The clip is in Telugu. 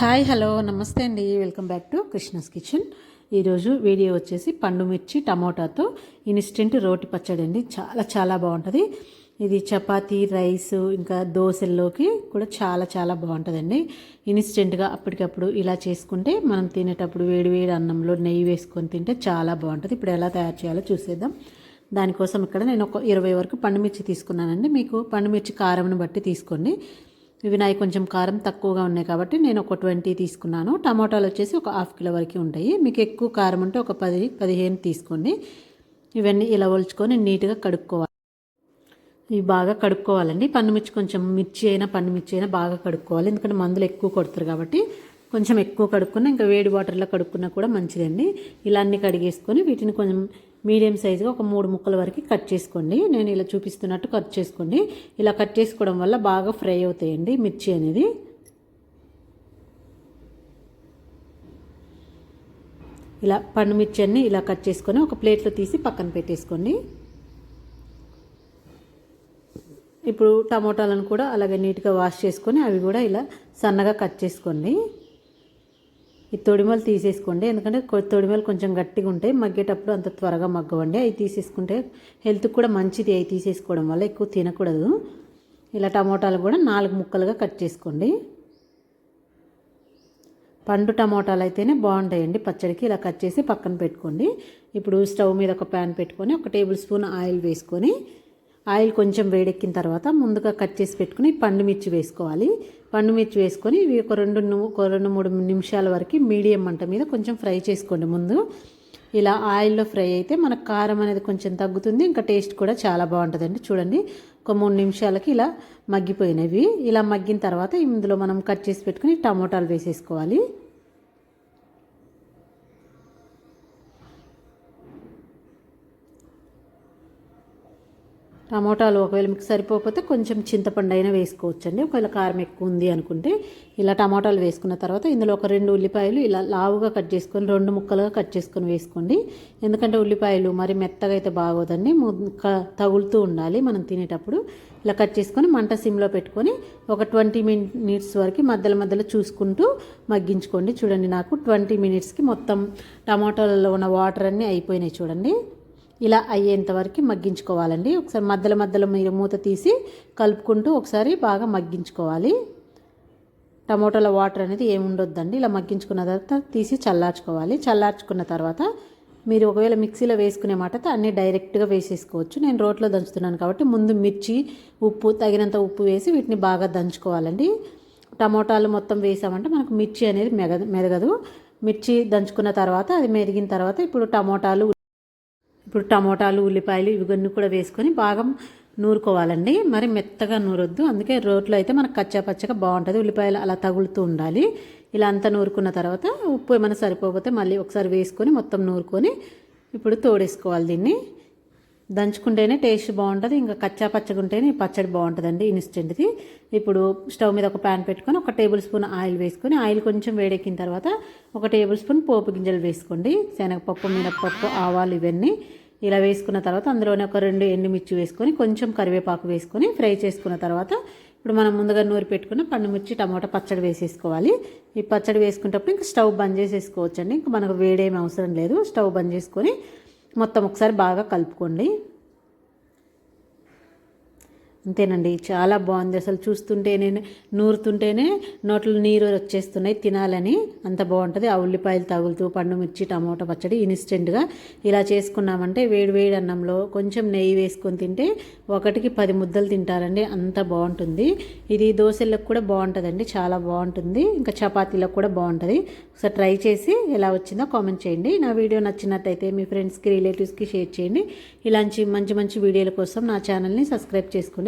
హాయ్ హలో నమస్తే అండి. Welcome back to Krishna's kitchen. ఈరోజు వీడియో వచ్చేసి పండు మిర్చి టమోటాతో ఇన్స్టెంట్ రోటి పచ్చడి అండి. చాలా చాలా బాగుంటుంది. ఇది చపాతీ రైస్ ఇంకా దోశల్లోకి కూడా చాలా చాలా బాగుంటుందండి. ఇన్స్టెంట్గా అప్పటికప్పుడు ఇలా చేసుకుంటే మనం తినేటప్పుడు వేడి వేడి అన్నంలో నెయ్యి వేసుకొని తింటే చాలా బాగుంటుంది. ఇప్పుడు ఎలా తయారు చేయాలో చూసేద్దాం. దానికోసం ఇక్కడ నేను ఒక ఇరవై వరకు పండుమిర్చి తీసుకున్నానండి. మీకు పండుమిర్చి కారంను బట్టి తీసుకోండి. ఇవి నాయి కొంచెం కారం తక్కువగా ఉన్నాయి కాబట్టి నేను ఒక ట్వంటీ తీసుకున్నాను. టమాటాలు వచ్చేసి ఒక హాఫ్ కిలో వరకు ఉంటాయి. మీకు ఎక్కువ కారం ఉంటే ఒక పది పదిహేను తీసుకోండి. ఇవన్నీ ఇలా ఒలుచుకొని నీట్గా కడుక్కోవాలి. ఇవి బాగా కడుక్కోవాలండి. పండుమిర్చి కొంచెం మిర్చి అయినా పండుమిర్చి అయినా బాగా కడుక్కోవాలి. ఎందుకంటే మందులు ఎక్కువ కొడతారు కాబట్టి కొంచెం ఎక్కువ కడుక్కున్నా ఇంకా వేడి వాటర్లో కడుక్కున్నా కూడా మంచిదండి. ఇలా అన్ని కడిగేసుకొని వీటిని కొంచెం మీడియం సైజుగా ఒక మూడు ముక్కల వరకు కట్ చేసుకోండి. నేను ఇలా చూపిస్తున్నట్టు కట్ చేసుకోండి. ఇలా కట్ చేసుకోవడం వల్ల బాగా ఫ్రై అవుతాయండి మిర్చి అనేది. ఇలా పండు మిర్చి అన్ని ఇలా కట్ చేసుకొని ఒక ప్లేట్లో తీసి పక్కన పెట్టేసుకోండి. ఇప్పుడు టమోటాలను కూడా అలాగే నీట్గా వాష్ చేసుకొని అవి కూడా ఇలా సన్నగా కట్ చేసుకోండి. ఈ తొడిమలు తీసేసుకోండి. ఎందుకంటే తొడిమలు కొంచెం గట్టిగా ఉంటాయి. మగ్గేటప్పుడు అంత త్వరగా మగ్గవండి. అవి తీసేసుకుంటే హెల్త్కి కూడా మంచిది. అవి తీసేసుకోవడం వల్ల ఎక్కువ తినకూడదు. ఇలా టమోటాలు కూడా నాలుగు ముక్కలుగా కట్ చేసుకోండి. పండు టమోటాలు అయితేనే బాగుంటాయండి. పచ్చడికి ఇలా కట్ చేసి పక్కన పెట్టుకోండి. ఇప్పుడు స్టవ్ మీద ఒక ప్యాన్ పెట్టుకొని ఒక టేబుల్ స్పూన్ ఆయిల్ వేసుకొని ఆయిల్ కొంచెం వేడెక్కిన తర్వాత ముందుగా కట్ చేసి పెట్టుకుని పండు మిర్చి వేసుకోవాలి. పండు మిర్చి వేసుకొని ఇవి ఒక రెండు ఒక రెండు మూడు నిమిషాల వరకు మీడియం మంట మీద కొంచెం ఫ్రై చేసుకోండి ముందు. ఇలా ఆయిల్లో ఫ్రై అయితే మనకు కారం అనేది కొంచెం తగ్గుతుంది ఇంకా టేస్ట్ కూడా చాలా బాగుంటుందండి. చూడండి ఒక మూడు నిమిషాలకి ఇలా మగ్గిపోయినవి. ఇలా మగ్గిన తర్వాత ఇందులో మనం కట్ చేసి పెట్టుకుని టమోటాలు వేసేసుకోవాలి. టమోటాలు ఒకవేళ మీకు సరిపోకపోతే కొంచెం చింతపండు అయినా వేసుకోవచ్చండి. ఒకవేళ కారం ఎక్కువ ఉంది అనుకుంటే ఇలా టమోటాలు వేసుకున్న తర్వాత ఇందులో ఒక రెండు ఉల్లిపాయలు ఇలా లావుగా కట్ చేసుకొని రెండు ముక్కలుగా కట్ చేసుకొని వేసుకోండి. ఎందుకంటే ఉల్లిపాయలు మరి మెత్తగా అయితే బాగోదండి. తగులుతూ ఉండాలి మనం తినేటప్పుడు. ఇలా కట్ చేసుకొని మంట సిమ్లో పెట్టుకొని ఒక ట్వంటీ మినిట్స్ వరకు మధ్యలో మధ్యలో చూసుకుంటూ మగ్గించుకోండి. చూడండి నాకు ట్వంటీ మినిట్స్కి మొత్తం టమాటాలలో ఉన్న వాటర్ అన్నీ అయిపోయినాయి చూడండి. ఇలా అయ్యేంత వరకు మగ్గించుకోవాలండి. ఒకసారి మధ్యలో మధ్యలో మీరు మూత తీసి కలుపుకుంటూ ఒకసారి బాగా మగ్గించుకోవాలి. టమోటాల వాటర్ అనేది ఏముండొద్దండి ఇలా మగ్గించుకున్న తర్వాత తీసి చల్లార్చుకోవాలి. చల్లార్చుకున్న తర్వాత మీరు ఒకవేళ మిక్సీలో వేసుకునే మాట అన్నీ డైరెక్ట్గా వేసేసుకోవచ్చు. నేను రోట్లో దంచుతున్నాను కాబట్టి ముందు మిర్చి ఉప్పు తగినంత ఉప్పు వేసి వీటిని బాగా దంచుకోవాలండి. టమోటాలు మొత్తం వేసామంటే మనకు మిర్చి అనేది మెగ మెదగదు. మిర్చి దంచుకున్న తర్వాత అది మెరిగిన తర్వాత ఇప్పుడు టమోటాలు ఇప్పుడు టమోటాలు ఉల్లిపాయలు ఇవన్నీ కూడా వేసుకొని బాగా నూరుకోవాలండి. మరి మెత్తగా నూరొద్దు. అందుకే రోట్లో అయితే మనకు కచ్చా పచ్చగా బాగుంటుంది. ఉల్లిపాయలు అలా తగులుతూ ఉండాలి. ఇలా అంతా నూరుకున్న తర్వాత ఉప్పు ఏమైనా సరిపోతే మళ్ళీ ఒకసారి వేసుకొని మొత్తం నూరుకొని ఇప్పుడు తోడేసుకోవాలి దీన్ని. దంచుకుంటేనే టేస్ట్ బాగుంటుంది ఇంకా కచ్చా పచ్చగా ఉంటేనే పచ్చడి బాగుంటుందండి ఇన్స్టెంట్ది. ఇప్పుడు స్టవ్ మీద ఒక ప్యాన్ పెట్టుకొని ఒక టేబుల్ స్పూన్ ఆయిల్ వేసుకొని ఆయిల్ కొంచెం వేడెక్కిన తర్వాత ఒక టేబుల్ స్పూన్ పోపు గింజలు వేసుకోండి. శనగపప్పు మినపప్పు ఆవాలు ఇవన్నీ ఇలా వేసుకున్న తర్వాత అందులోనే ఒక రెండు ఎండుమిర్చి వేసుకొని కొంచెం కరివేపాకు వేసుకొని ఫ్రై చేసుకున్న తర్వాత ఇప్పుడు మనం ముందుగా నూరి పెట్టుకున్న పండుమిర్చి టమాటా పచ్చడి వేసేసుకోవాలి. ఈ పచ్చడి వేసుకునేటప్పుడు ఇంకా స్టవ్ బంద్ చేసేసుకోవచ్చండి. ఇంకా మనకు వేడేమి అవసరం లేదు. స్టవ్ బంద్ చేసుకొని మొత్తం ఒకసారి బాగా కలుపుకోండి. అంతేనండి. చాలా బాగుంది. అసలు చూస్తుంటేనే నూరుతుంటేనే నోట్లో నీరు వచ్చేస్తున్నాయి. తినాలని అంత బాగుంటుంది. ఆ ఉల్లిపాయలు తగులుతూ పండు మిర్చి టమోటా పచ్చడి ఇన్స్టెంట్గా ఇలా చేసుకున్నామంటే వేడి వేడి అన్నంలో కొంచెం నెయ్యి వేసుకొని తింటే ఒకటికి పది ముద్దలు తింటారండి. అంత బాగుంటుంది. ఇది దోశలకు కూడా బాగుంటుందండి. చాలా బాగుంటుంది. ఇంకా చపాతీలకు కూడా బాగుంటుంది. ఒకసారి ట్రై చేసి ఎలా వచ్చిందో కామెంట్ చేయండి. నా వీడియో నచ్చినట్టయితే మీ ఫ్రెండ్స్కి రిలేటివ్స్కి షేర్ చేయండి. ఇలాంటి మంచి మంచి వీడియోల కోసం నా ఛానల్ని సబ్స్క్రైబ్ చేసుకోండి